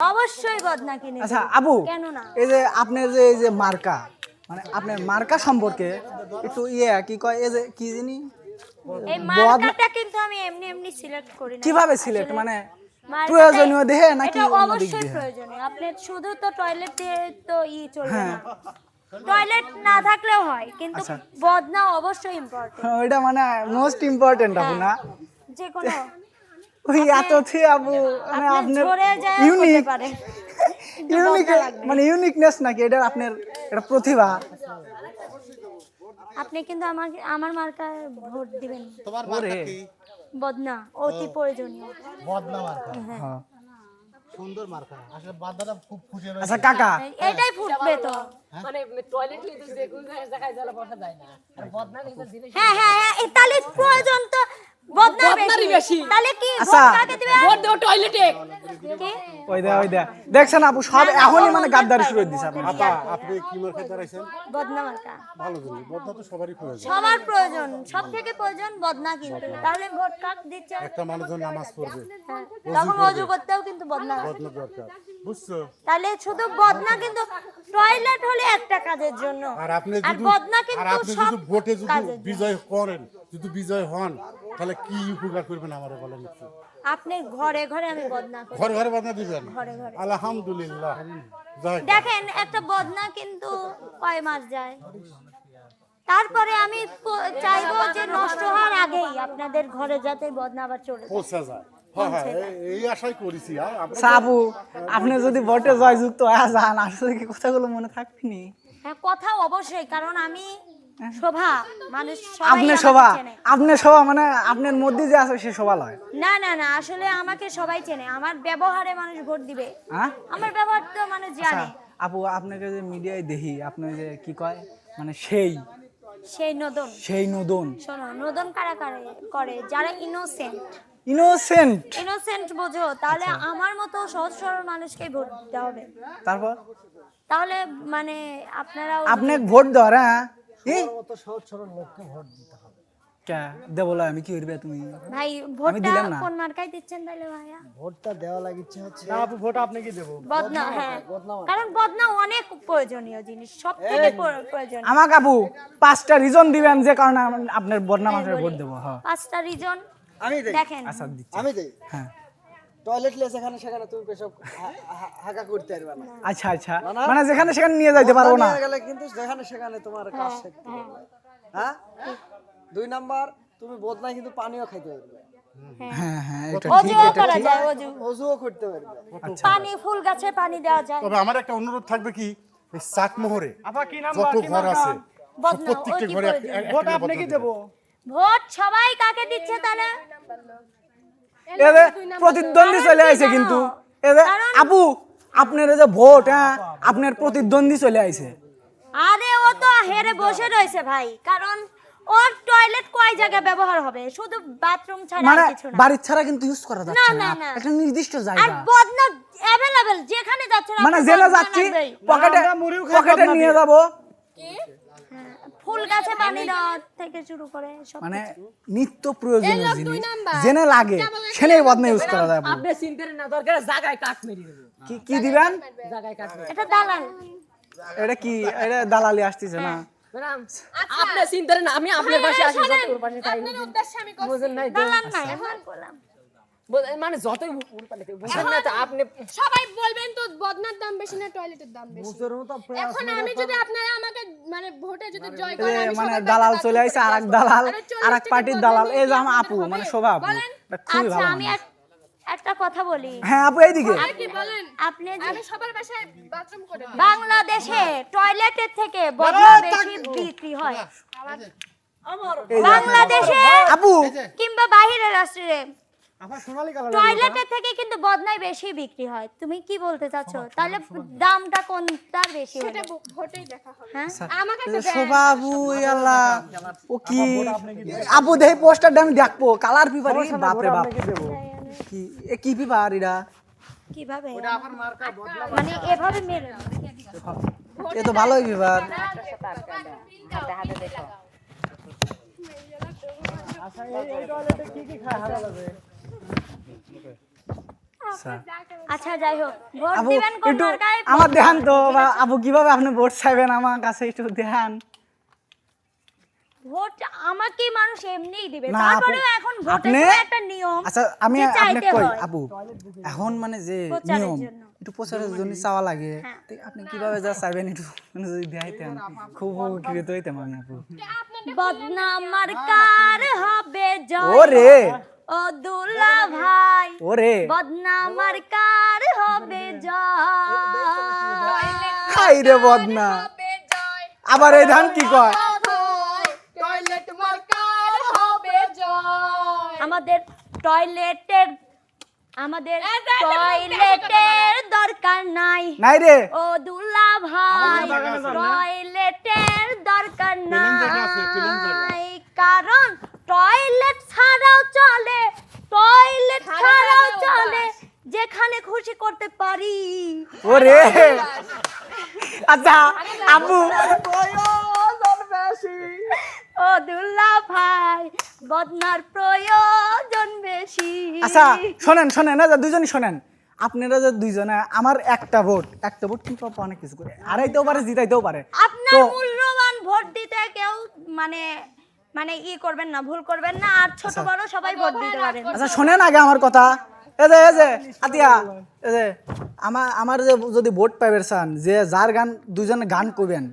অবশ্যই বদনা কিনে আচ্ছা আবু কেন না এই যে আপনার যে এই যে মার্কা মানে আপনার মার্কা সম্পর্কে একটু ইয়ে কি কয় এই যে কি জানি? এই মার্কাটা কিন্তু আমি এমনি এমনি সিলেক্ট করি না। কীভাবে সিলেক্ট মানে প্রয়োজনীয় দেহে নাকি এটা অবশ্যই প্রয়োজনীয়। আপনার শুধু তো টয়লেট দিয়ে তো ই চলবে হ্যাঁ। না। টয়লেট না থাকলেও হয় কিন্তু আচ্ছা। বদনা অবশ্যই ইম্পর্টেন্ট ওইটা মানে মোস্ট ইম্পর্টেন্ট আপু না? যে কোনো। ওই এত থি আপু মানে আপনার আপনার ঝরে যায় ইউনিক ইউনিক মানে ইউনিকনেস নাকি? এটা আপনার এটা প্রতিভা। আপনি কিন্তু আমাকে আমার মার্কায় ভোট দিবেন। তোমার মার্কা কি? বদনা অতি প্রয়োজনীয়। বদনা মার্কা। হ্যাঁ। সুন্দর মার্কা। আসলে বাদাটা খুব খুশি হয়েছে। আচ্ছা কাকা। এটাই ফুটবে তো। মানে টয়লেট নিতে যে কোনো জায়গায় জলে বসা যায় না। আর বদনা নিতে জিনিস হ্যাঁ হ্যাঁ হ্যাঁ তাহলে প্রয়োজন তো দেখছেন আপু সব এখনই মানে গাদ্দারি শুরু করে আপনি কি মার্কা দাঁড়াইছেন? বদনা মার্কা ভালো জিনিস বদনা তো সবারই প্রয়োজন। সবার প্রয়োজন সব থেকে প্রয়োজন বদনা কিন্তু। তাহলে ভোট কাক দিচ্ছে? একটা মানুষজন নামাজ পড়বে। তখন অজু করতেও কিন্তু বদনা বদনা দরকার। বুঝছ? তাহলে শুধু বদনা কিন্তু টয়লেট হলে একটা কাজের জন্য। আর আপনি আর যদি বদনা কিন্তু সব ভোটে যদি কাজের জন্য। বিজয় করেন যদি বিজয় হন তাহলে কি উপকার করবেন আমার বলেন একটু? আপনি ঘরে ঘরে আমি বদনা করি। ঘরে ঘরে বদনা দিবেন? ঘরে ঘরে। আলহামদুলিল্লাহ। দেখেন একটা বদনা কিন্তু কয় মাস যায়? তারপরে আমি চাইব যে নষ্ট হওয়ার আগেই আপনাদের ঘরে যাতে বদনা আবার চলে যায়। পৌঁছা যায়। হ্যাঁ হ্যাঁ আপনি যদি ভোটে জয়যুক্ত হয়ে যান আসলে কথাগুলো মনে থাকবেনি হ্যাঁ কথা অবশ্যই কারণ আমি শোভা মানুষ সবাই আপনি শোভা চেনে। আপনি শোভা মানে আপনার মধ্যে যে আছে সে শোভা লয়। না না না আসলে আমাকে সবাই চেনে। আমার ব্যবহারে মানুষ ভোট দিবে। হ্যাঁ? আমার ব্যবহার তো মানুষ জানে। আচ্ছা, আপু আপনাকে যে মিডিয়ায় দেখি আপনি যে কি কয়? মানে সেই। সেই নদন। সেই নদন। শোনো নদন কারা কারে করে? যারা ইনোসেন্ট ইনোসেন্ট ইনোসেন্ট বোঝো তাহলে আচ্ছা। আমার মতো সহজ সরল মানুষকে ভোট দিতে হবে। তারপর? তাহলে মানে আপনারা আপনি ভোট দেওয়ার হ্যাঁ? এই কে? দেবলা আমি কি করবে তুমি? ভাই ভোটটা দিলাম না। কোন মার্কায় দিচ্ছেন তাহলে ভাইয়া। ভোটটা দেওয়া লাগিচ্ছে হচ্ছে আপু ভোট আপনি দেবো? বদনা হ্যাঁ। কারণ বদনা অনেক প্রয়োজনীয় জিনিস সব থেকে আমাকে আপু পাঁচটা রিজন দিবেন যে কারণে আমি আপনার বদনাম আসলে ভোট দেবো হ্যাঁ। পাঁচটা রিজন আমি দেখেন। আচ্ছা দিচ্ছি। আমি দেই। হ্যাঁ। টয়লেট লেস এখানে সেখানে তুমি পেশাব করতে পারবে না। আচ্ছা আচ্ছা। মানে যেখানে সেখানে নিয়ে যাইতে পারব না। গেলে কিন্তু যেখানে সেখানে তোমার কাজ শিখতে হবে হ্যাঁ? দুই নাম্বার তুমি বদনায় কিন্তু পানিও খাইতে পারবে। হ্যাঁ। হ্যাঁ এটা অজুও করা যায় অজু অজুও করতে পারবে। পানি ফুল গাছে পানি দেওয়া যায়। তবে আমার একটা অনুরোধ থাকবে কি? চাকমোহরে যত ঘর আছে প্রত্যেকটা ঘরে ভোট আপনি কি দেবো? ভোট সবাই কাকে দিচ্ছে তাহলে? এদের প্রতিদ্বন্দ্বী চলে আইছে কিন্তু। এদের আপু আপনার যে ভোট হ্যাঁ আপনার প্রতিদ্বন্দ্বী চলে আইছে। আরে ও তো হেরে বসে রয়েছে ভাই। কারণ ওর টয়লেট কয় জায়গায় ব্যবহার হবে? শুধু বাথরুম ছাড়া মানে আর কিছু না। বাড়ির ছাড়া কিন্তু ইউজ করা যাচ্ছে না। একটা নির্দিষ্ট আর জায়গা। বদনা অ্যাভেলেবেল যেখানে যাচ্ছে মানে জেনে যাচ্ছি পকেটে পকেটে নিয়ে যাব। হ্যাঁ, ফুল গাছে পানি দেওয়া থেকে শুরু করে সব মানে নিত্য প্রয়োজনীয় জিনিস। জেনে লাগে সেটাই বদনা ইউজ করা যায় আপনি চিনতে না দরকার জায়গায় কাট মেরে দেবো। কি কি দিবেন? জায়গায় কাট মেরে এটা দালাল। এটা কি এটা দালালি আসতেছে না? আপনি চিনতে না আমি আপনার পাশে আসি পাশে তাই বুঝেন নাই? দালাল নাই। আমার বললাম। মানে যতই উল বুঝেন না তো? আপনি সবাই বলবেন তো বদনার দাম বেশি না টয়লেটের দাম বেশি? এখন আমি যদি আপনারা আমাকে মানে ভোটে যদি জয় আমি মানে দালাল চলে আইছে আর এক আসব। দালাল আরে চল্লিশ আর এক টাকা পার্টির দালাল। এই যে আমার আপু মানে শোভা আপু খুবই আচ্ছা ভালো আমি একটা কথা বলি। হ্যাঁ আপু এইদিকে। আর কি বলেন আপনি আমি সবার বাসায় বাথরুম করে বাংলাদেশে টয়লেটের থেকে বদনা বেশি বিক্রি হয়। বাংলাদেশে আপু কিংবা বাইরের রাষ্ট্রে টয়লেটের থেকে কিন্তু বদনাই বেশি বিক্রি হয়। তুমি কি বলতে চাচ্ছ? তাহলে দামটা কোনটার বেশি ভো- ভোটেই দেখা হবে। হ্যাঁ? আমাকে এই এই আল্লাহ ও কি? আপু দেখি পোস্টারটা আমি দেখব। কালার পেপার বাপ। রে বাপ কি এ কি পেপার এটা কীভাবে? মানে এভাবে মেরে এ তো ভালোই পেপার আচ্ছা আচ্ছা। যাই হোক ভোট দিবেন কোন একটু আমার দেখান তো বা আপু কীভাবে আপনি ভোট চাইবেন আমার কাছে একটু দেখান ভোট আমাকে মানুষ এমনিই দিবে। তারপরেও এখন ভোটের একটা নিয়ম আচ্ছা আমি যে আপনি কই। আপু এখন মানে যে নিয়ম একটু প্রচারের জন্য চাওয়া লাগে। হ্যাঁ। আপনি কীভাবে যা চাইবেন একটু মানে যদি দেখাইতেন খুব উপকৃত হইতাম আমি আপু বদনাম মার্কার হবে জয় ওরে! ও দুলা ভাই ওরে। বদনাম মার্কার হবে জয়? খাই রে বদনা। আবার এই ধান কি কয়? টয়লেট মার্কার হবে জয়? আমাদের টয়লেটের আমাদের টয়লেটের দরকার নাই। নাই রে। ও দুলা ভাই টয়লেটের দরকার নাই। কারণ টয়লেট ছাড়াও চলে টয়লেট ছাড়াও চলে যেখানে খুশি করতে পারি। ওরে! আচ্ছা আপু ও দুল্লা ভাই বদনার প্রয়োজন বেশি। আচ্ছা শোনেন শোনেন না দুজনই শোনেন। আপনারা যে দুইজনে আমার একটা ভোট একটা ভোট কিন্তু অনেক কিছু করে। হারাইতেও পারে জিতাইতেও পারে। আপনার মূল্যবান ভোট দিতে কেউ মানে মানে ই করবেন না ভুল করবেন না আর ছোট বড় সবাই ভোট দিতে পারেন আচ্ছা শোনেন আগে আমার কথা। এ যে এ যে আতিয়া এ যে আমার আমার যে যদি ভোট পাইবেন চান যে যার গান দুজনে গান করবেন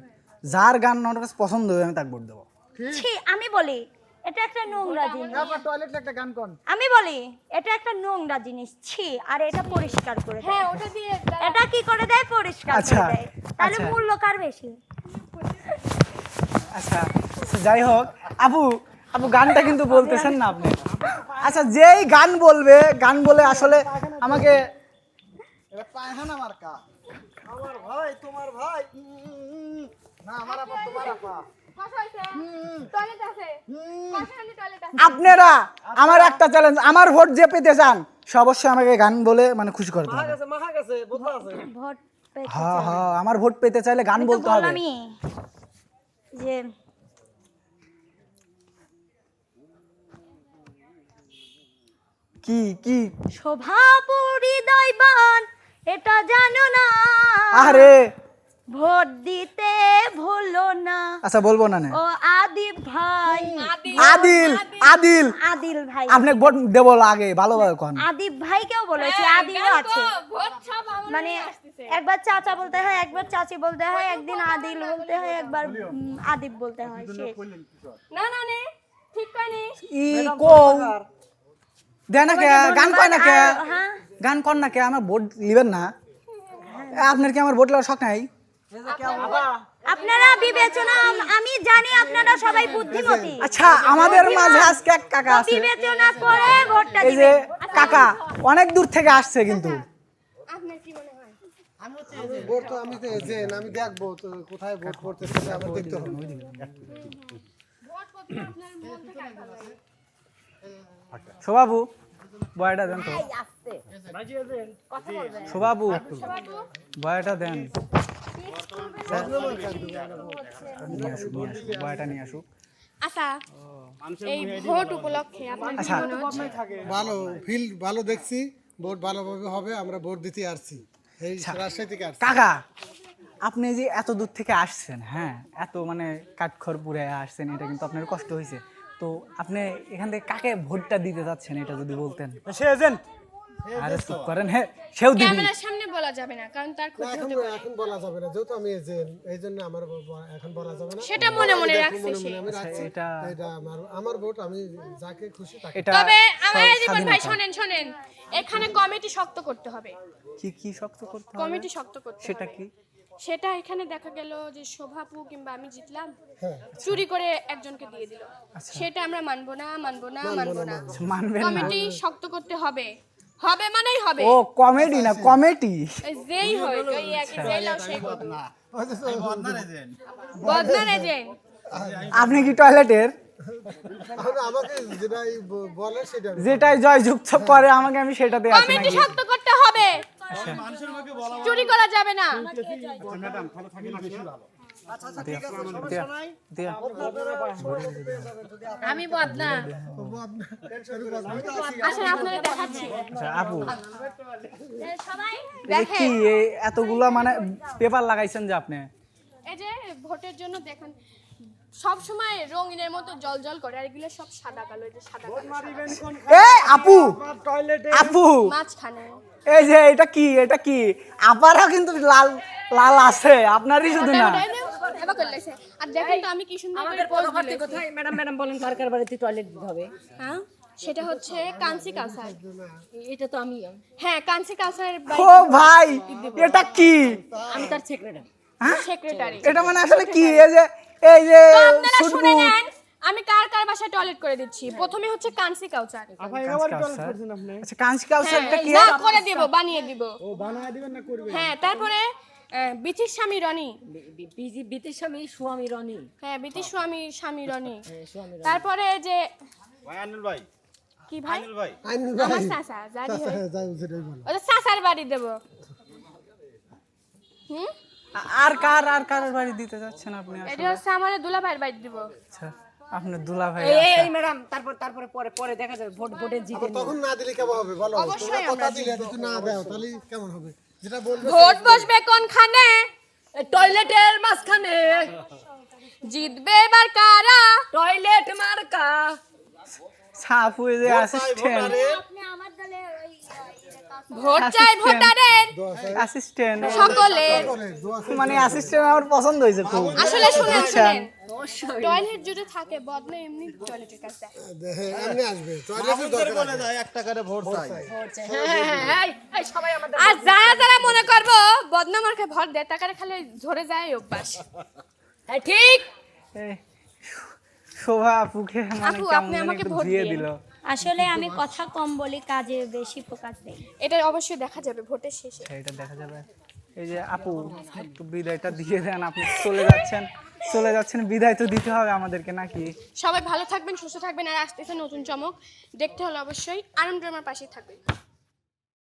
যার গান আমার কাছে পছন্দ হবে আমি তাকে ভোট দেবো। ছি আমি বলি এটা একটা নোংরা জিনিস। টয়লেট একটা গান কর আমি বলি এটা একটা নোংরা জিনিস ছি আর এটা পরিষ্কার করে দেয়। হ্যাঁ ওটা দিয়ে এটা কি করে দেয়? পরিষ্কার আচ্ছা, করে দেয়। তাহলে আচ্ছা। মূল্য কার বেশি? আচ্ছা আচ্ছা, যাই হোক আপু আপু গানটা কিন্তু বলতেছেন না আপনি। আচ্ছা যেই গান বলবে গান বলে আসলে আমাকে এটা পায়খানা মার্কা। আমার ভাই তোমার ভাই না আমার আপা তোমার আপা। টয়লেট আছে পাশাপাশি টয়লেট আছে আপনারা আমার একটা চ্যালেঞ্জ আমার ভোট যে পেতে চান সে অবশ্যই আমাকে গান বলে মানে খুশি করে হ্যাঁ হ্যাঁ আমার ভোট পেতে চাইলে গান বলতে হবে। যে কি কি? শোভাপুরি দৈবান এটা জানো না। আরে ভোট দিতে ভুলো না। আচ্ছা বলব না ও আদিব ভাই। আদিল। আদিল আদিল। ভাই। আপনি ভোট দেবো আগে ভালোভাবে কোন। আদিব ভাইকেও বলেছি আদিলও আছে। ভোট সব আমার মানে একবার চাচা বলতে হয় একবার চাচি বলতে হয় একদিন আদিল বলতে হয় একবার আদিব বলতে হয় না না নে ঠিক কয়নি। ই কো দেয় না কে গান কয় না কে? হ্যাঁ? গান কর না কে আমার ভোট লিবেন না। আপনার কি আমার ভোট লওয়ার শখ নাই? আপনারা বিবেচনা আমি জানি আপনারা সবাই বুদ্ধিমতী। আচ্ছা আমাদের মাঝে আজকে এক কাকা আছে। বিবেচনা করে ভোটটা এই যে কাকা অনেক দূর থেকে আসছে কিন্তু। আপনার কি মনে হয়? ভোট তো আমি যে আমি দেখব কোথায় ভোট করতেছে আমার দেখতে হবে। শোভাবু বয়টা দেন তো। শোভাবু বয়টা দেন। নিয়ে আসুক, নিয়ে আসুক, বয়টা নিয়ে আসুক। আচ্ছা এই ভোট উপলক্ষে আপনার কি আচ্ছা। মনে হচ্ছে? ভালো ফিল ভালো দেখছি ভোট ভালোভাবে হবে আমরা ভোট দিতে আসছি। এই রাজশাহী থেকে কাকা আপনি যে এত দূর থেকে আসছেন হ্যাঁ এত মানে কাঠখড়পুরে আসছেন এটা কিন্তু আপনার কষ্ট হয়েছে। তো আপনি এখান থেকে কাকে ভোটটা দিতে যাচ্ছেন এটা যদি বলতেন? সে এজেন্ট আরে চুপ করেন হ্যাঁ সেও দিবি। ক্যামেরার সামনে বলা যাবে না কারণ তার ক্ষতি এখন হতে পারে। এখন বলা যাবে না যেহেতু আমি এজেন্ট এই জন্য আমার ব- এখন বলা যাবে না। সেটা মনে মনে রাখছে মনে সে। মনে আমি রাখছি এটা এটা আমার আমার ভোট আমি যাকে খুশি তাকে। এটা তবে আমার সব জীবন ভাই স্বাধীনতা। শোনেন শোনেন এখানে কমিটি শক্ত করতে হবে। কি কি শক্ত করতে হবে? কমিটি শক্ত করতে সেটা হবে। কি? সেটা এখানে দেখা গেল যে শোভাপু কিংবা আমি জিতলাম হ্যাঁ। চুরি করে একজনকে দিয়ে দিল। সেটা আমরা মানবো না মানবো না মানবো না মানবেন না। কমিটি শক্ত করতে হবে। হবে মানেই হবে। ও কমেডি না কমেডি। যেই হয় ওই একই যেই লাও সেই কথা বদনার এজেন্ট আপনি কি টয়লেটের? যেটাই ব- বলে সেটা আমি- যেটাই জয় যুক্ত করে আমাকে আমি সেটাতে আছি কমিটি শক্ত করতে হবে। চুরি করা যাবে না। আচ্ছা আচ্ছা আমি বদনা আসলে আপনারা দেখাচ্ছি। আচ্ছা আপু। সবাই এই যে কি এতগুলা মানে পেপার লাগাইছেন যে আপনি? এই যে ভোটের জন্য দেখেন। সব সময় রঙিনের মতো জল জল করে আর এগুলো সব সাদা কালো এই যে সাদা কালো এই আপু! টয়লেটে আপু! মাঝখানে। এই যে এটা কি? এটা কি? আপারও কিন্তু লাল লাল আছে আপনারই শুধু না। লাগছে। আর দেখেন তো আমি কি সুন্দর করে আমাদের পোজ পরবর্তী। কোথায়? ম্যাডাম ম্যাডাম বলেন কার কার বাড়িতে টয়লেট দিতে হবে। হ্যাঁ? সেটা হচ্ছে কাঞ্চি কাঁসার। এটা তো আমি হ্যাঁ কাঞ্চি কাঁসার ও ভাই এটা কি? আমি তার সেক্রেটারি সেক্রেটারি এটা মানে আসলে কি? এই যে এই যে আপনারা শুনে নেন আমি কার কার বাসায় টয়লেট করে দিচ্ছি? প্রথমে হচ্ছে কাঞ্চি কাউচার আচ্ছা কাঞ্চি কাউসারটা কি? না করে দিব বানিয়ে দিব। ও বানিয়ে দিবেন না করবে হ্যাঁ তারপরে আহ, স্বামী রনি। বিজি বিতির স্বামী স্বামী রনি। হ্যাঁ বিথির স্বামী স্বামী রনি। তারপরে যে ভাই কি ভাই? আইনুল ভাই। আমার ভাই। চাচা জানি হয় হ্যাঁ, ওটা চাচার বাড়ি দেব। হুম? আর কার আর কার বাড়ি দিতে যাচ্ছেন আপনি এটা হচ্ছে আমার দুলাভাইয়ের বাড়ি দিব। আচ্ছা আপনার দুলা ভাই এই এই ম্যাডাম তারপর তারপরে পরে পরে দেখা যাবে ভোট ভোটে জিতে তখন না দিলে কেমন হবে? বলো তোমরা অবশ্যই কথা দিলে যদি না দাও তাহলে কেমন হবে? যেটা বলবে ভোট বসবে কোনখানে? টয়লেটের মাঝখানে। জিতবে এবার কারা? টয়লেট মার্কা। সাপু এই যে অ্যাসিস্ট্যান্ট ভোট চাই ভোটারের। অ্যাসিস্ট্যান্ট সকলের। মানে অ্যাসিস্ট্যান্ট আমার পছন্দ হয়েছে খুব। আসলে শুনেন শুনেন। টয়লেট যদি থাকে বদনা এমনি টয়লেটের কাছে হ্যাঁ, এমনি আসবে। টয়লেটের দরকার বলে যায় এক টাকারে ভোট চাই। হ্যাঁ হ্যাঁ হ্যাঁ। এই, এই সবাই আমাদের আর যারা যারা মনে করব বদনা মার্কে ভর দেয় তাকারে খালি ঝরে যায় অভ্যাস। হ্যাঁ ঠিক। শোভা আপুকে মানে আপু, আপনি আমাকে ভোট দিয়ে দিল। আসলে আমি কথা কম বলি কাজে বেশি ফোকাস দেই। এটা অবশ্যই দেখা যাবে ভোটের শেষে। এটা দেখা যাবে। এই যে আপু একটু বিদায়টা দিয়ে দেন আপনি। চলে যাচ্ছেন চলে যাচ্ছেন বিদায় তো দিতে হবে আমাদেরকে নাকি? সবাই ভালো থাকবেন সুস্থ থাকবেন আর আসতেছে নতুন চমক। দেখতে হলে অবশ্যই আনন্দ আমার পাশে থাকবেন।